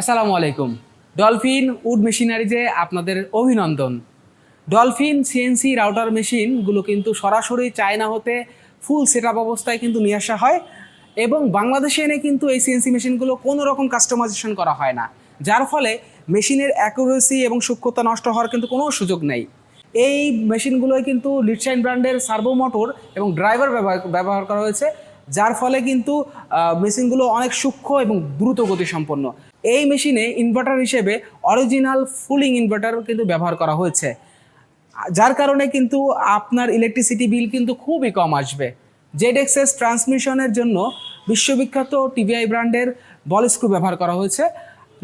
আসসালামু আলাইকুম। Dolphin, would মেশিনারিজে আপনাদের অভিনন্দন। ডলফিন, সিএনসি রাউটার মেশিনগুলো কিন্তু সরাসরি চায়না হতে ফুল সেট অবস্থায় কিন্তু নিয়ে আসা হয় এবং বাংলাদেশে এনে কিন্তু এই সিএনসি মেশিনগুলো কোনো রকম কাস্টমাইজেশন করা হয় না। যার ফলে মেশিনের অ্যাকুরেসি এবং সূক্ষ্মতা নষ্ট হওয়ার কিন্তু কোনো সুযোগ নেই। এই মেশিনগুলোয় কিন্তু লিডশাইন ব্র্যান্ডের সার্ভো মোটর এবং ড্রাইভার ব্যবহার ব্যবহার করা হয়েছে। যার ফলে কিন্তু মেশিনগুলো অনেক সূক্ষ্ম এবং দ্রুত গতিসম্পন্ন। এই মেশিনে ইনভার্টার হিসেবে অরিজিনাল ফুলিং ইনভার্টার কিন্তু ব্যবহার করা হয়েছে। যার কারণে কিন্তু আপনার ইলেকট্রিসিটি বিল কিন্তু খুবই কম আসবে। জেড এক্সএস ট্রান্সমিশনের জন্য বিশ্ববিখ্যাত টিভিআই ব্র্যান্ডের বল স্ক্রু ব্যবহার করা হয়েছে।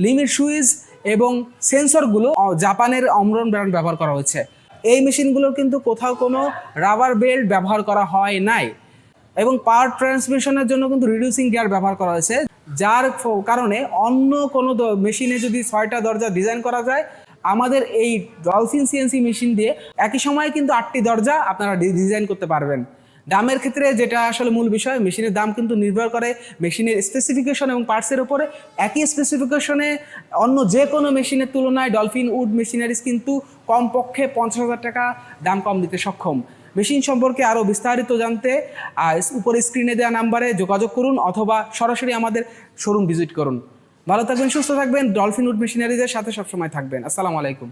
লিমিট সুইচ এবং সেন্সরগুলো জাপানের অমরন ব্র্যান্ড ব্যবহার করা হয়েছে। এই মেশিনগুলোর কিন্তু কোথাও কোনো রাবার বেল্ট ব্যবহার করা হয় নাই। এবং পাওয়ার ট্রান্সমিশনের জন্য কিন্তু রিডিউসিং গিয়ার ব্যবহার করা হয়েছে, যার কারণে অন্য কোনো মেশিনে যদি ছয়টা দরজা ডিজাইন করা যায়, আমাদের এই ডলফিন সিএনসি মেশিন দিয়ে একই সময়ে কিন্তু আটটি দরজা আপনারা ডিজাইন করতে পারবেন। দামের ক্ষেত্রে যেটা আসলে মূল বিষয় মেশিনের দাম কিন্তু নির্ভর করে মেশিনের স্পেসিফিকেশন এবং পার্টসের উপরে। একই স্পেসিফিকেশনে অন্য যে কোনো মেশিনের তুলনায় ডলফিন উড মেশিনারিজ কিন্তু কমপক্ষে পঞ্চাশ হাজার টাকা দাম কম দিতে সক্ষম। মেশিন সম্পর্কে আরও বিস্তারিত জানতে উপরে স্ক্রিনে দেওয়া নাম্বারে যোগাযোগ করুন অথবা সরাসরি আমাদের শোরুম ভিজিট করুন। ভালো থাকবেন, সুস্থ থাকবেন ডলফিন উড মেশিনারিজের সাথে সবসময় থাকবেন। আসসালামু আলাইকুম।